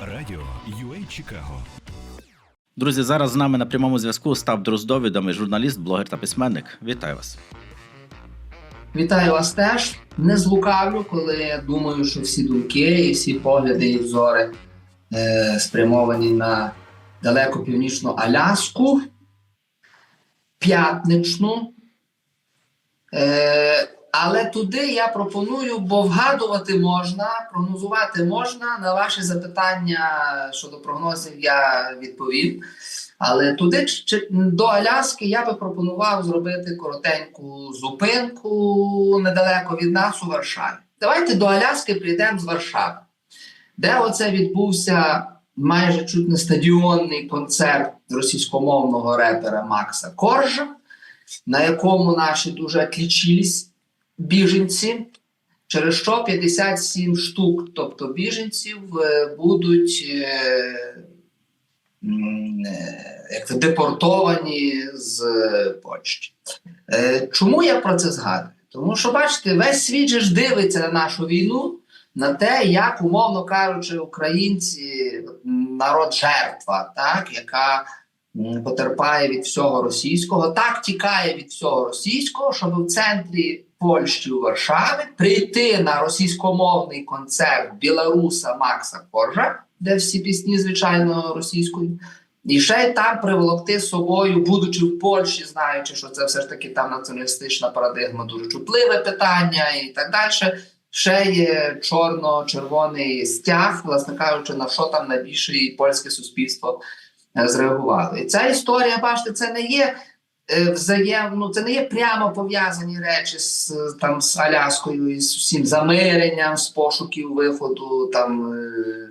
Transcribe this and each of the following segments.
Радіо UA Чикаго Друзі, зараз з нами на прямому зв'язку Став Дроздов, журналіст, блогер та письменник. Вітаю вас. Вітаю вас теж. Не злукавлю, коли я думаю, що всі думки і всі погляди і взори е, спрямовані на далеко північну Аляску, п'ятничну. Е, але туди я пропоную, бо вгадувати можна, прогнозувати можна. На ваші запитання щодо прогнозів я відповім. Але туди до Аляски я би пропонував зробити коротеньку зупинку недалеко від нас у Варшаві. Давайте до Аляски прийдемо з Варшави, де оце відбувся майже чуть не стадіонний концерт російськомовного репера Макса Коржа, на якому наші дуже отлічились біженці. Через що 57 штук, тобто біженців, е, будуть е, е, як це, депортовані з Польщі. Чому я про це згадую? Тому що, бачите, весь світ же ж дивиться на нашу війну, на те, як, умовно кажучи, українці, народ жертва, так, яка потерпає від всього російського, так тікає від всього російського, щоб в центрі Польщі у Варшаві прийти на російськомовний концерт білоруса Макса Коржа, де всі пісні, звичайно, російською. І ще й там приволокти з собою, будучи в Польщі, знаючи, що це все ж таки там націоналістична парадигма, дуже чутливе питання і так далі. Ще є чорно-червоний стяг, власне кажучи, на що там найбільше польське суспільство е, зреагувало. І ця історія, бачите, це не є е, взаєм, ну, це не є прямо пов'язані речі з там з Аляскою і з усім замиренням, з пошуків виходу там. е,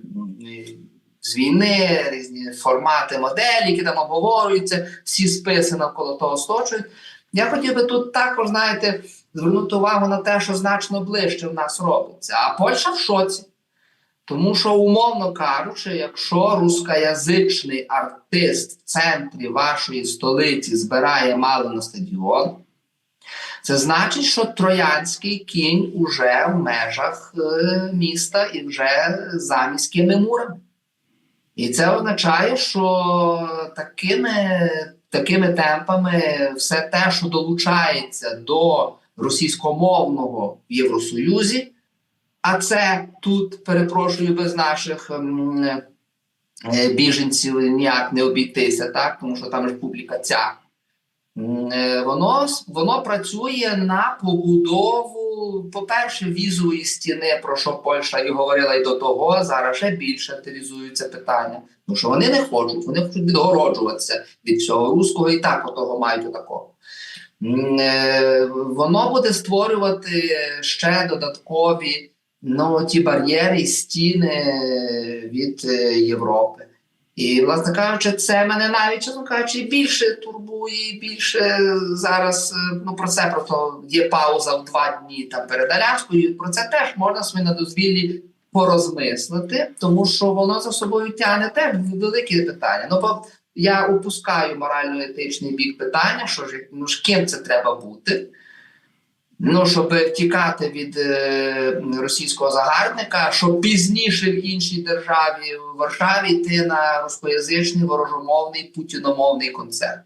з війни, різні формати моделі, які там обговорюються, всі списи навколо того сточують. Я хотів би тут також, знаєте, звернути увагу на те, що значно ближче в нас робиться. А Польща в шоці. Тому що, умовно кажучи, якщо рускоязичний артист в центрі вашої столиці збирає мало на стадіон, це значить, що троянський кінь уже в межах е, міста і вже за міськими мурами. І це означає, що такими, такими темпами все те, що долучається до російськомовного в Євросоюзі, а це тут, перепрошую, без наших ем, е, біженців ніяк не обійтися, так? тому що там ж публіка ця. Е, Воно, воно працює на побудову, по-перше, візової стіни, про що Польща і говорила і до того, зараз ще більше активізується питання. Тому що вони не хочуть, вони хочуть відгороджуватися від всього руського і так отого мають отакого. Е, Воно буде створювати ще додаткові ну, ті бар'єри і стіни від е, Європи. І, власне кажучи, це мене навіть, чесно кажучи, більше турбує, більше зараз е, ну, про це просто є пауза в два дні там перед Аляскою. Про це теж можна собі на дозвіллі порозмислити, тому що воно за собою тягне теж великі питання. Ну, бо я упускаю морально-етичний бік питання, що ж ну ж ким це треба бути. Ну, щоб втікати від е, російського загарбника, щоб пізніше в іншій державі в Варшаві йти на рускоязичний ворожомовний путіномовний концерт.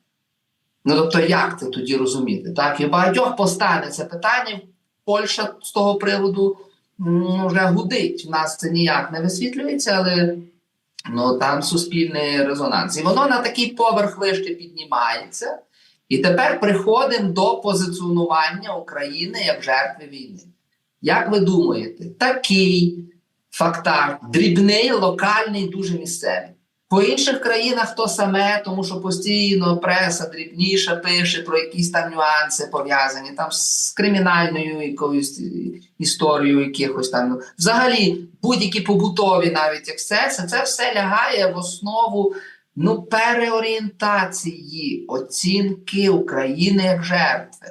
Ну тобто, як це тоді розуміти? Так, і багатьох постане це питання. Польща з того приводу м, вже гудить. У нас це ніяк не висвітлюється, але ну, там суспільний резонанс. І воно на такий поверх вище піднімається. І тепер приходимо до позиціонування України як жертви війни. Як ви думаєте, такий фактар, дрібний, локальний, дуже місцевий. По інших країнах то саме, тому що постійно преса дрібніша пише про якісь там нюанси пов'язані там з кримінальною якоюсь історією, якихось там. Взагалі, будь-які побутові навіть ексцеси, це все лягає в основу ну, переорієнтації оцінки України як жертви.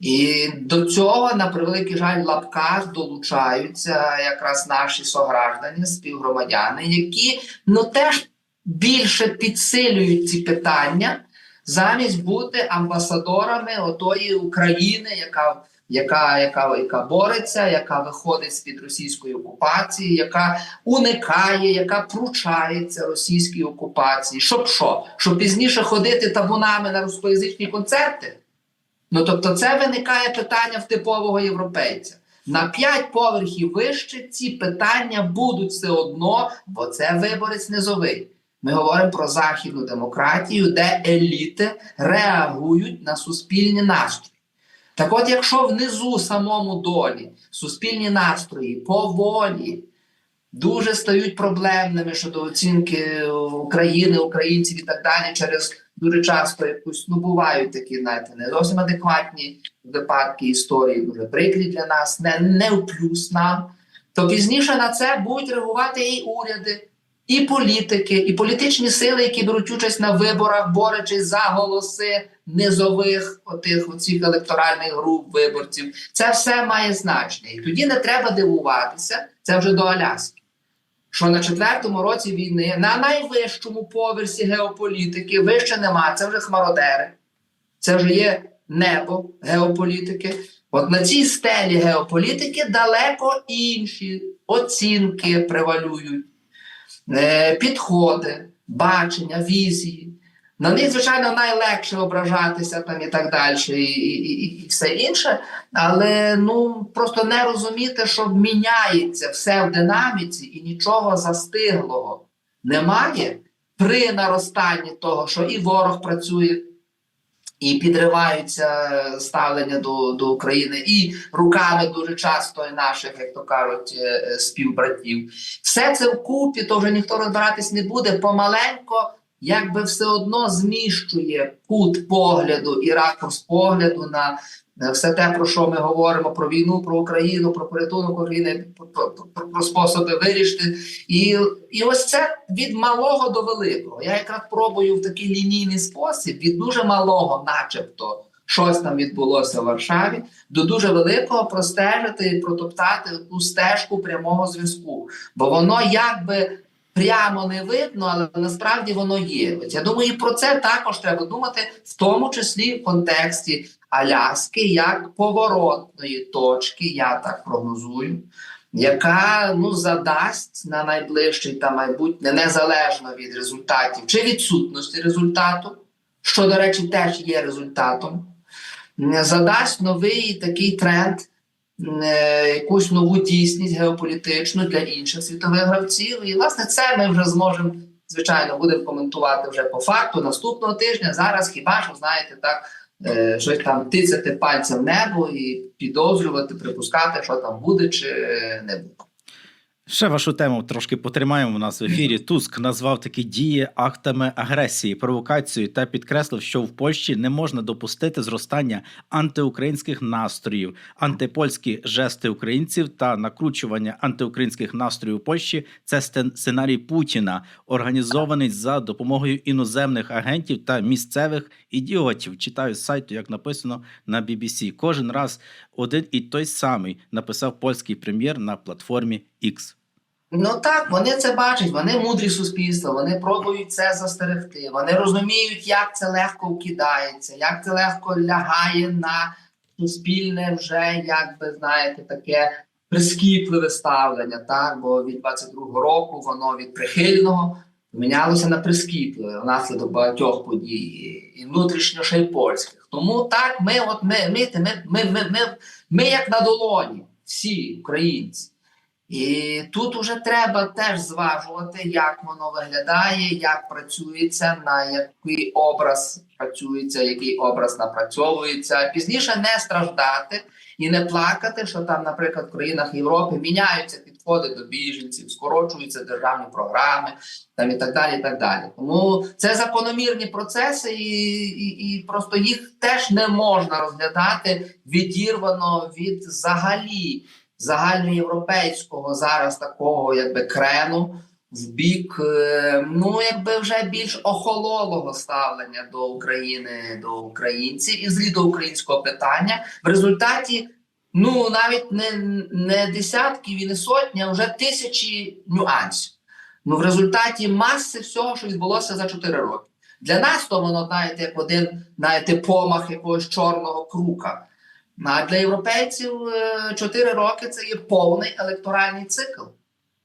І до цього, на превеликий жаль, лапках долучаються якраз наші сограждані, співгромадяни, які ну теж більше підсилюють ці питання, замість бути амбасадорами отої України, яка яка, яка, яка бореться, яка виходить з під російської окупації, яка уникає, яка пручається російській окупації. Щоб що? Щоб пізніше ходити табунами на рускоязичні концерти? Ну тобто, це виникає питання в типового європейця. На п'ять поверхів вище ці питання будуть все одно, бо це виборець низовий. Ми говоримо про західну демократію, де еліти реагують на суспільні настрої. Так от, якщо внизу самому долі суспільні настрої поволі дуже стають проблемними щодо оцінки України, українців і так далі, через дуже часто якусь ну бувають такі, знаєте, не зовсім адекватні випадки історії, дуже прикрі для нас, не, не в плюс нам. То пізніше на це будуть реагувати і уряди, і політики, і політичні сили, які беруть участь на виборах, борючись за голоси низових отих оцих електоральних груп виборців. Це все має значення. І тоді не треба дивуватися, це вже до Аляски. Що на четвертому році війни на найвищому поверсі геополітики вище нема, це вже хмародери, це вже є небо геополітики. От на цій стелі геополітики далеко інші оцінки превалюють, е, підходи, бачення, візії. На них, звичайно, найлегше ображатися там і так далі, і, і, і, все інше, але ну просто не розуміти, що міняється все в динаміці і нічого застиглого немає при наростанні того, що і ворог працює, і підриваються ставлення до, до України, і руками дуже часто і наших, як то кажуть, е, співбратів. Все це вкупі, то вже ніхто розбиратись не буде помаленько якби все одно зміщує кут погляду і ракурс погляду на е, все те, про що ми говоримо: про війну, про Україну, про порятунок України, про, про, про, способи вирішити. І, і ось це від малого до великого. Я якраз пробую в такий лінійний спосіб від дуже малого, начебто. Щось там відбулося в Варшаві, до дуже великого простежити і протоптати ту стежку прямого зв'язку. Бо воно якби прямо не видно, але насправді воно є. От я думаю, і про це також треба думати, в тому числі в контексті Аляски, як поворотної точки, я так прогнозую, яка ну задасть на найближчий та майбутнє незалежно від результатів чи відсутності результату, що, до речі, теж є результатом, задасть новий такий тренд якусь нову дійсність геополітичну для інших світових гравців. І власне це ми вже зможемо, звичайно, будемо коментувати вже по факту наступного тижня. Зараз хіба що знаєте, так е, щось там тицяти пальцем в небо і підозрювати, припускати, що там буде чи не буде. Ще вашу тему трошки потримаємо у нас в ефірі. Туск назвав такі дії актами агресії, провокацією та підкреслив, що в Польщі не можна допустити зростання антиукраїнських настроїв, антипольські жести українців та накручування антиукраїнських настроїв у Польщі. Це сценарій Путіна, організований за допомогою іноземних агентів та місцевих ідіотів. Читаю з сайту, як написано на BBC. Кожен раз один і той самий написав польський прем'єр на платформі X. Ну так, вони це бачать, вони мудрі суспільства, вони пробують це застерегти. Вони розуміють, як це легко вкидається, як це легко лягає на суспільне вже, як би знаєте, таке прискіпливе ставлення. Так, бо від 22-го року воно від прихильного мінялося на прискіпливе внаслідок багатьох подій, і внутрішньо ще й польських. Тому так, ми, от ми, ми, ми, ми, ми, ми, ми як на долоні, всі українці. І тут уже треба теж зважувати, як воно виглядає, як працюється, на який образ працюється, який образ напрацьовується. Пізніше не страждати і не плакати, що там, наприклад, в країнах Європи міняються підходи до біженців, скорочуються державні програми, там і так далі. І так далі. Тому це закономірні процеси, і, і, і просто їх теж не можна розглядати відірвано від взагалі загальноєвропейського зараз такого якби крену в бік, е, ну якби вже більш охололого ставлення до України, до українців і злі до українського питання. В результаті ну навіть не, не десятки і не сотні, а вже тисячі нюансів. Ну в результаті маси всього, що відбулося за 4 роки. Для нас то воно знаєте, як один знаєте, помах якогось чорного крука. А для європейців е, 4 роки це є повний електоральний цикл.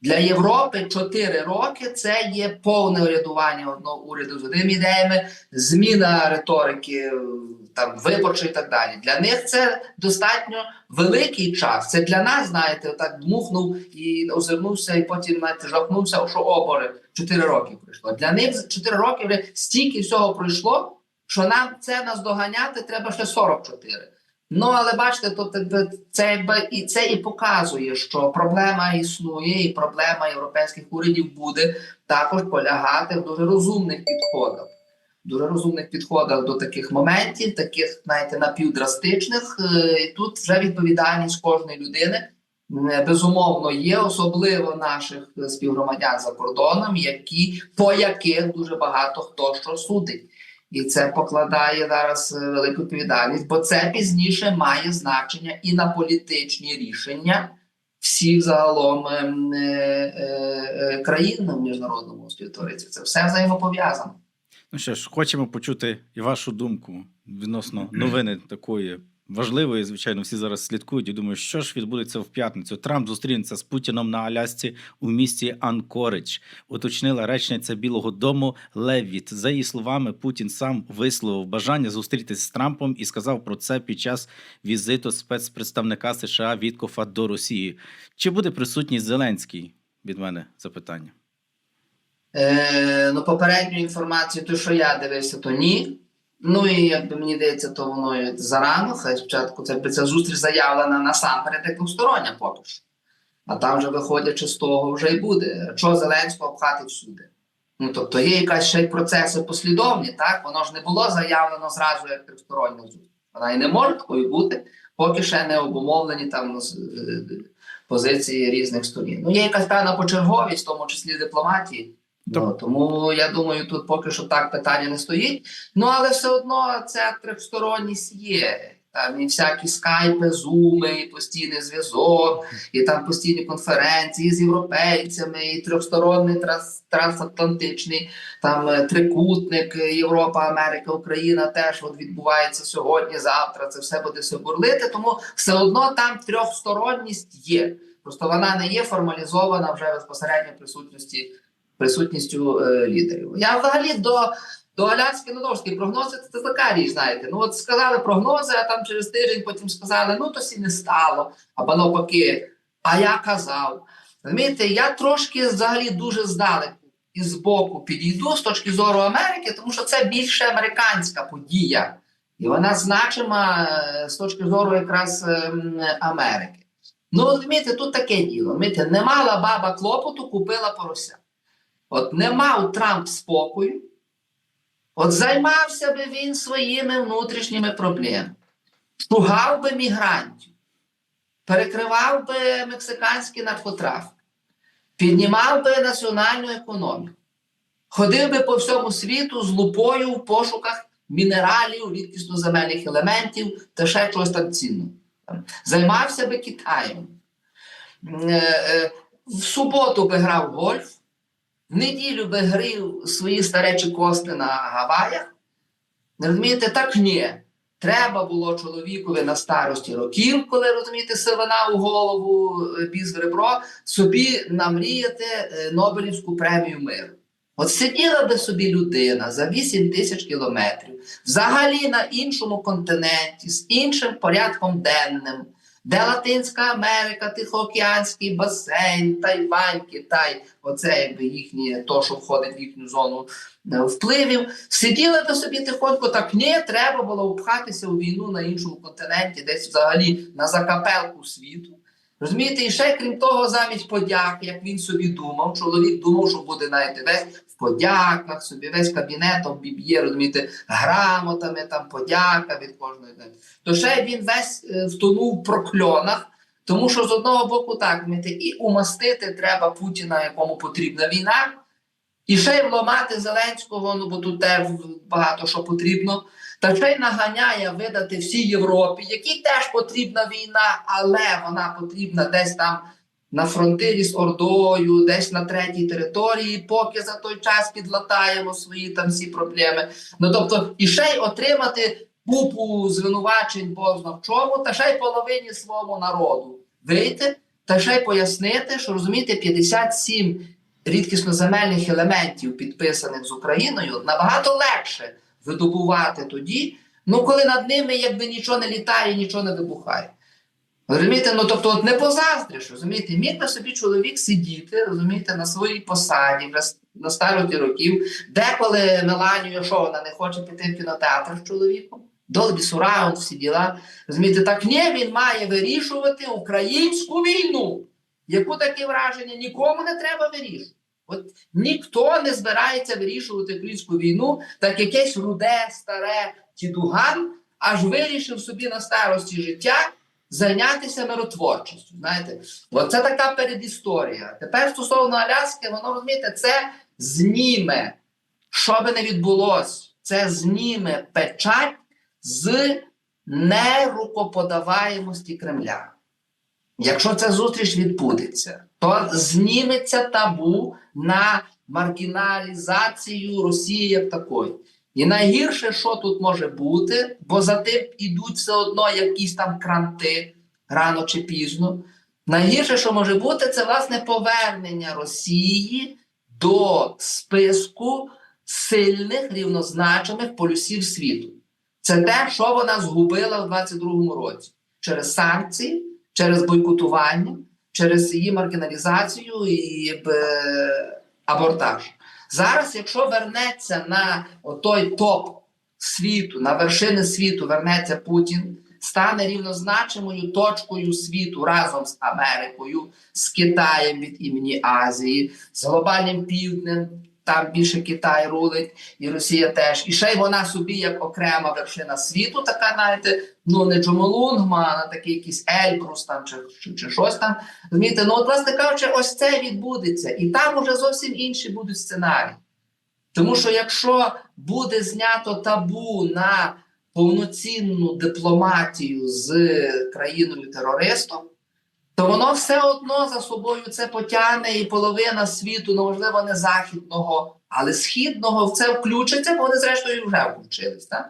Для Європи 4 роки це є повне урядування одного уряду з одними ідеями, зміна риторики, там виборчої і так далі. Для них це достатньо великий час. Це для нас, знаєте, так дмухнув і озирнувся, і потім знаєте, жахнувся, що обори 4 роки пройшло. Для них 4 роки вже стільки всього пройшло, що нам це наздоганяти треба ще 44. Ну, але бачите, то якби це і це і показує, що проблема існує, і проблема європейських урядів буде також полягати в дуже розумних підходах. Дуже розумних підходах до таких моментів, таких, знаєте, напівдрастичних. Е, І тут вже відповідальність кожної людини безумовно є, особливо наших е, співгромадян за кордоном, які по яких дуже багато хто що судить. І це покладає зараз е, велику відповідальність, бо це пізніше має значення і на політичні рішення всіх загалом ем, е, е, е, країн в міжнародному співтвориці. Це все взаємопов'язано. Ну що ж, хочемо почути і вашу думку відносно новини такої важливої. Звичайно, всі зараз слідкують і думають, що ж відбудеться в п'ятницю. Трамп зустрінеться з Путіном на Алясці у місті Анкоридж. Уточнила речниця Білого Дому Левіт. За її словами, Путін сам висловив бажання зустрітися з Трампом і сказав про це під час візиту спецпредставника США Віткофа до Росії. Чи буде присутній Зеленський? Від мене запитання. Е, ну, попередню інформацію, то що я дивився, то ні. Ну і якби мені здається, то воно зарано. Хай спочатку це, ця зустріч заявлена насамперед як двостороння поки що. А там вже виходячи з того, вже й буде. Чого Зеленського пхати всюди? Ну тобто є якась ще й процеси послідовні, так? Воно ж не було заявлено зразу як тристороння зустріч. Вона і не може такою бути, поки ще не обумовлені там е, позиції різних сторін. Ну, є якась певна почерговість, в тому числі дипломатії. Ну, тому я думаю, тут поки що так питання не стоїть. Ну але все одно ця трьохсторонність є. Там і всякі скайпи, зуми, і постійний зв'язок, і там постійні конференції з європейцями, і трьохсторонний транс, трансатлантичний там е, трикутник е, Європа, Америка, Україна теж от відбувається сьогодні, завтра. Це все буде все бурлити. Тому все одно там трьохсторонність є. Просто вона не є формалізована вже безпосередньо присутності присутністю е, лідерів. Я взагалі до, до ну знову ж таки, прогнози це така річ, знаєте. Ну от сказали прогнози, а там через тиждень потім сказали, ну то сі не стало, або навпаки, а я казав. Розумієте, я трошки взагалі дуже здалеку і збоку підійду з точки зору Америки, тому що це більше американська подія. І вона значима е, з точки зору якраз ем, Америки. Ну, розумієте, тут таке діло. Розумієте, не мала баба клопоту, купила порося. От не мав Трамп спокою, от займався би він своїми внутрішніми проблемами, шугав би мігрантів, перекривав би мексиканський наркотрафік, піднімав би національну економіку, ходив би по всьому світу з лупою в пошуках мінералів, рідкісно земельних елементів та ще чогось там цінного. Займався би Китаєм. Е, е, В суботу би грав гольф. В неділю би грив свої старечі кости на Гаваях. Розумієте, так ні. Треба було чоловікові на старості років, коли розумієте, сивина у голову, е, біз в ребро, собі намріяти е, Нобелівську премію миру. От сиділа би собі людина за 8 тисяч кілометрів, взагалі на іншому континенті, з іншим порядком денним, де Латинська Америка, Тихоокеанський басейн, Тайвань, Китай, оце якби їхнє, то, що входить в їхню зону е, впливів. Сиділи би собі тихонько, так ні, треба було впхатися у війну на іншому континенті, десь взагалі на закапелку світу. Розумієте, і ще крім того, замість подяк, як він собі думав, чоловік думав, що буде знаєте, весь подяках, собі весь кабінетом біб'є, розумієте, грамотами, там подяка від кожної. То ще він весь е, втонув в прокльонах, тому що з одного боку так, розумієте, і умастити треба Путіна, якому потрібна війна, і ще й вламати Зеленського, ну бо тут теж багато що потрібно. Та ще й наганяє видати всій Європі, якій теж потрібна війна, але вона потрібна десь там на фронтирі з Ордою, десь на третій території, поки за той час підлатаємо свої там всі проблеми. Ну тобто, і ще й отримати купу звинувачень бозна в чому, та ще й половині своєму народу вийти, та ще й пояснити, що розумієте, 57 рідкісноземельних елементів, підписаних з Україною, набагато легше видобувати тоді, ну коли над ними якби нічого не літає, нічого не вибухає. Розумієте, ну тобто от не позаздриш, розумієте, міг на собі чоловік сидіти, розумієте, на своїй посаді, на староті років, деколи Меланію, що вона не хоче піти в кінотеатр з чоловіком, Долбі Сураунд, всі діла. Розумієте, так ні, він має вирішувати українську війну. Яку таке враження нікому не треба вирішувати. От ніхто не збирається вирішувати українську війну, так якесь руде, старе тідуган аж вирішив собі на старості життя зайнятися миротворчістю. Знаєте, оце така передісторія. Тепер стосовно Аляски, воно розумієте, це зніме, що би не відбулося, це зніме печать з нерукоподаваємості Кремля. Якщо ця зустріч відбудеться, то зніметься табу на маргіналізацію Росії як такої. І найгірше, що тут може бути, бо за тим ідуть все одно якісь там кранти рано чи пізно. Найгірше, що може бути, це власне повернення Росії до списку сильних рівнозначених полюсів світу. Це те, що вона згубила в 22-му році через санкції, через бойкотування, через її маргіналізацію і е, абортаж. Зараз, якщо вернеться на той топ світу, на вершини світу, вернеться Путін, стане рівнозначимою точкою світу разом з Америкою, з Китаєм від імені Азії, з глобальним півднем. Там більше Китай рулить, і Росія теж. І ще й вона собі як окрема вершина світу, така, знаєте, ну не Джомолунгма, а такий якийсь Ельбрус там чи, чи, чи щось там. Розумієте, ну от, власне кажучи, ось це відбудеться. І там уже зовсім інші будуть сценарії. Тому що якщо буде знято табу на повноцінну дипломатію з країною терористом, то воно все одно за собою це потягне, і половина світу, ну можливо, не західного, але східного в це включиться, бо вони зрештою вже включились. Так?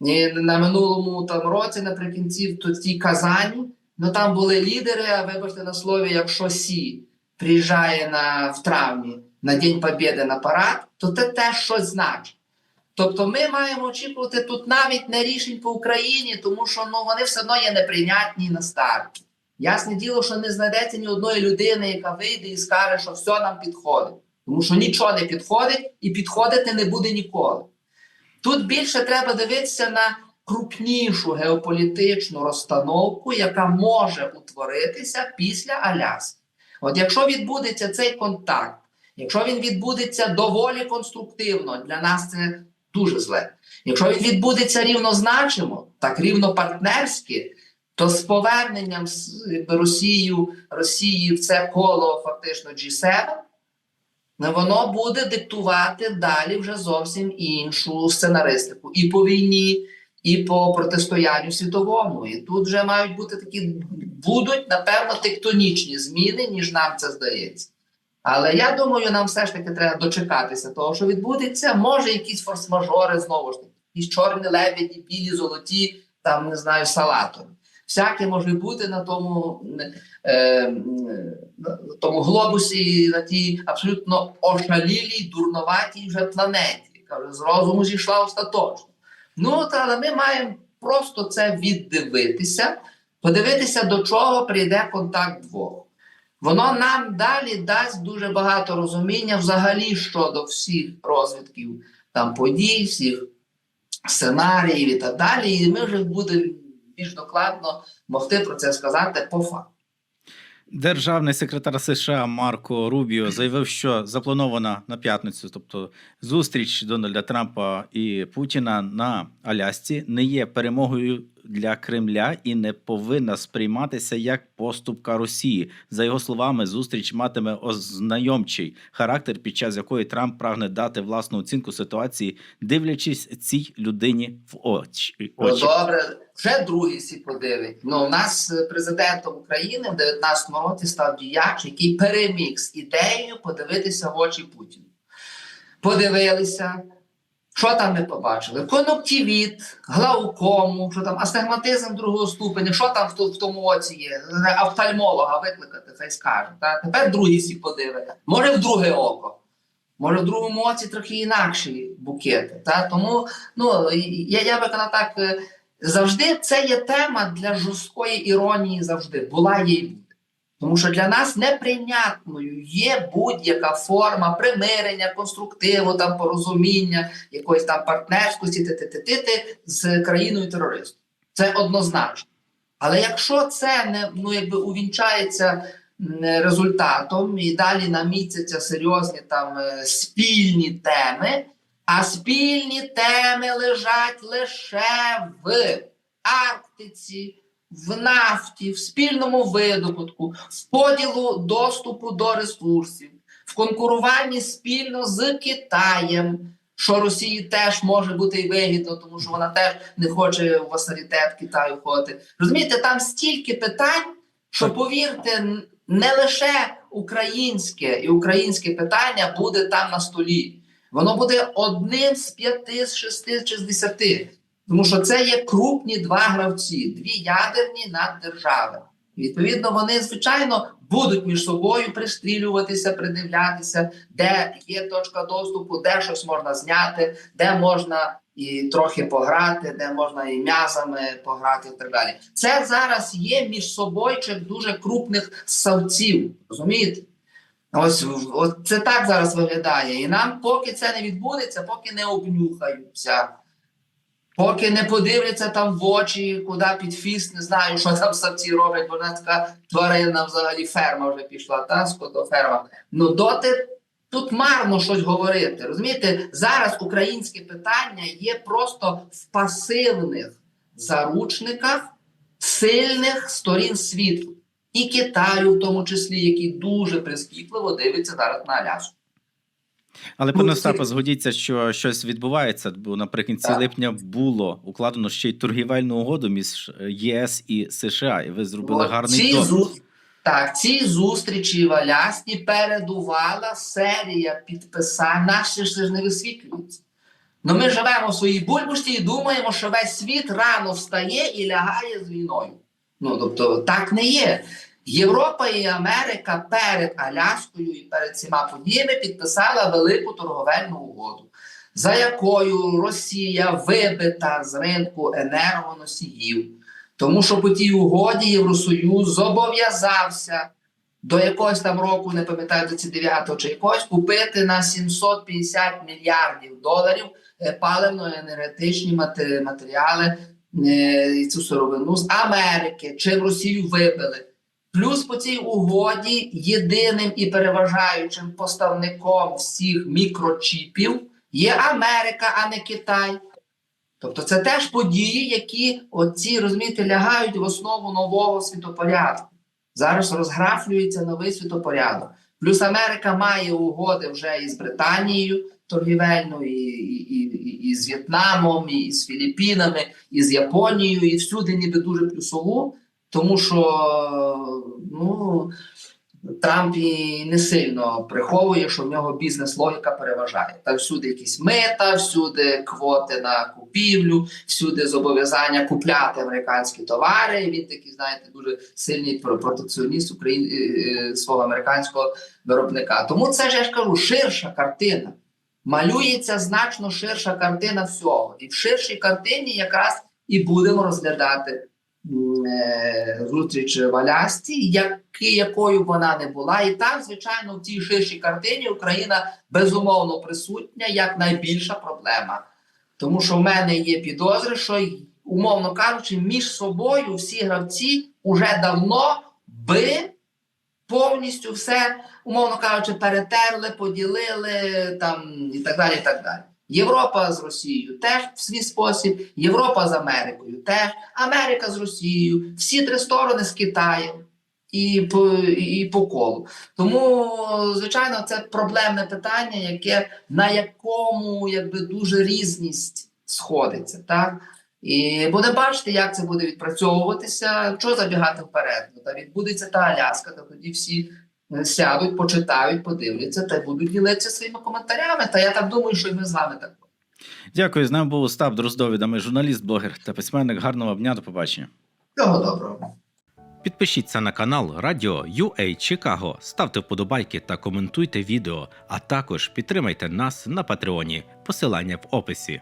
І на минулому там році, наприкінці, в тій Казані, ну там були лідери, а вибачте на слові, якщо Сі приїжджає на, в травні на День Побєди на парад, то це теж щось значить. Тобто ми маємо очікувати тут навіть не рішень по Україні, тому що ну, вони все одно є неприйнятні на старті. Ясне діло, що не знайдеться ні одної людини, яка вийде і скаже, що все нам підходить. Тому що нічого не підходить і підходити не буде ніколи. Тут більше треба дивитися на крупнішу геополітичну розстановку, яка може утворитися після Аляски. От якщо відбудеться цей контакт, якщо він відбудеться доволі конструктивно, для нас це дуже зле. Якщо він відбудеться рівнозначимо, так рівно партнерськи, то з поверненням Росію, Росії в це коло фактично G7, ну, воно буде диктувати далі вже зовсім іншу сценаристику і по війні, і по протистоянню світовому. І тут вже мають бути такі, будуть, напевно, тектонічні зміни, ніж нам це здається. Але я думаю, нам все ж таки треба дочекатися того, що відбудеться. Може, якісь форс-мажори знову ж таки, якісь чорні лебеді, білі, золоті, там не знаю, салатові. Всяке може бути на тому, е, на тому глобусі, на тій абсолютно ошалілій, дурноватій вже планеті, яка вже з розуму зійшла остаточно. Ну, та, ми маємо просто це віддивитися, подивитися, до чого прийде контакт двох. Воно нам далі дасть дуже багато розуміння взагалі щодо всіх розвитків там подій, всіх сценаріїв і так далі. І ми вже будемо більш докладно могти про це сказати по факту. Державний секретар США Марко Рубіо заявив, що запланована на п'ятницю, тобто зустріч Дональда Трампа і Путіна на Алясці, не є перемогою для Кремля і не повинна сприйматися як поступка Росії. За його словами, зустріч матиме ознайомчий характер, під час якої Трамп прагне дати власну оцінку ситуації, дивлячись цій людині в очі. Ну, очі. добре, вже другий сі подивить. Ну, у нас президентом України в 19-му році став діяч, який переміг з ідеєю подивитися в очі Путіну. Подивилися, Що там ми побачили? Конуктивіт, глаукому, що там астигматизм другого ступеня, що там в, в тому оці є? Офтальмолога викликати, хай скаже. Та? Тепер другий всі подиви. Може в друге око. Може, в другому оці трохи інакші букети. Та? Тому ну, я, я би казав так, е, завжди це є тема для жорсткої іронії завжди. Була є. Тому що для нас неприйнятною є будь-яка форма примирення, конструктиву, там, порозуміння, якоїсь там партнерськості ти-ти-ти-ти з країною терористом. Це однозначно. Але якщо це не ну, якби увінчається результатом і далі наміцяться серйозні там е, спільні теми, а спільні теми лежать лише в Арктиці, в нафті, в спільному видобутку, в поділу доступу до ресурсів, в конкуруванні спільно з Китаєм. Що Росії теж може бути і вигідно, тому що вона теж не хоче в васалітет Китаю входити. Розумієте, там стільки питань, що повірте, не лише українське і українське питання буде там на столі. Воно буде одним з п'яти, з шести чи з десяти. Тому що це є крупні два гравці, дві ядерні наддержави. Відповідно, вони звичайно будуть між собою пристрілюватися, придивлятися, де є точка доступу, де щось можна зняти, де можна і трохи пограти, де можна і м'язами пограти, і так далі. Це зараз є між собойчик дуже крупних савців. Розумієте? Ось, ось це так зараз виглядає. І нам, поки це не відбудеться, поки не обнюхаються. Поки не подивляться там в очі, куди під фіст, не знаю, що там савці роблять, бо вона така тварина взагалі ферма вже пішла, та скотоферма. Ну доти тут марно щось говорити. Розумієте, зараз українське питання є просто в пасивних заручниках сильних сторін світу. І Китаю, в тому числі, який дуже прискіпливо дивиться зараз на Аляску. Але Ну, пане це- Остапе, згодіться, що щось відбувається, бо наприкінці Так. липня було укладено ще й торгівельну угоду між е, єС і США, і ви зробили От гарний ці досвід. зу- Так, ці зустрічі в Аляскі передувала серія підписань. Наші ж не висвітлюються. Ну ми живемо в своїй бульбушці і думаємо, що весь світ рано встає і лягає з війною. Ну тобто так не є. Європа і Америка перед Аляскою і перед цими подіями підписала велику торговельну угоду, за якою Росія вибита з ринку енергоносіїв. Тому що по тій угоді Євросоюз зобов'язався до якогось там року, не пам'ятаю, до ці 9 чи якогось, купити на 750 мільярдів доларів е, паливно-енергетичні матеріали е, цю сировину з Америки, чим Росію вибили. Плюс по цій угоді єдиним і переважаючим поставником всіх мікрочіпів є Америка, а не Китай. Тобто це теж події, які оці, розумієте, лягають в основу нового світопорядку. Зараз розграфлюється новий світопорядок. Плюс Америка має угоди вже із Британією торгівельну, і, і, і, і, і з В'єтнамом, і з Філіппінами, і з Японією, і всюди ніби дуже плюсову, тому що ну, Трамп і не сильно приховує, що в нього бізнес-логіка переважає. Там всюди якісь мита, всюди квоти на купівлю, всюди зобов'язання купляти американські товари. І Він такий, знаєте, дуже сильний протекціоніст Україн... е, е, свого американського виробника. Тому це ж я ж кажу, ширша картина. Малюється значно ширша картина всього. І в ширшій картині якраз і будемо розглядати зустріч в Алясці, якою вона не була. І там, звичайно, в цій ширшій картині Україна безумовно присутня як найбільша проблема. Тому що в мене є підозри, що умовно кажучи, між собою всі гравці уже давно би повністю все, умовно кажучи, перетерли, поділили там і так далі. і так далі. Європа з Росією теж в свій спосіб, Європа з Америкою теж, Америка з Росією, всі три сторони з Китаєм і по, і по колу. Тому, звичайно, це проблемне питання, яке на якому якби дуже різність сходиться. Так? І буде бачити, як це буде відпрацьовуватися, що забігати вперед. Та відбудеться та Аляска, то тоді всі сядуть, почитають, подивляться та будуть ділитися своїми коментарями. Та я так думаю, що і ми з вами так. Дякую. З нами був Остап Дроздовідами, журналіст, блогер та письменник. Гарного дня, до побачення. Всього доброго. Підпишіться на канал Радіо UA Чикаго, ставте вподобайки та коментуйте відео, а також підтримайте нас на Патреоні. Посилання в описі.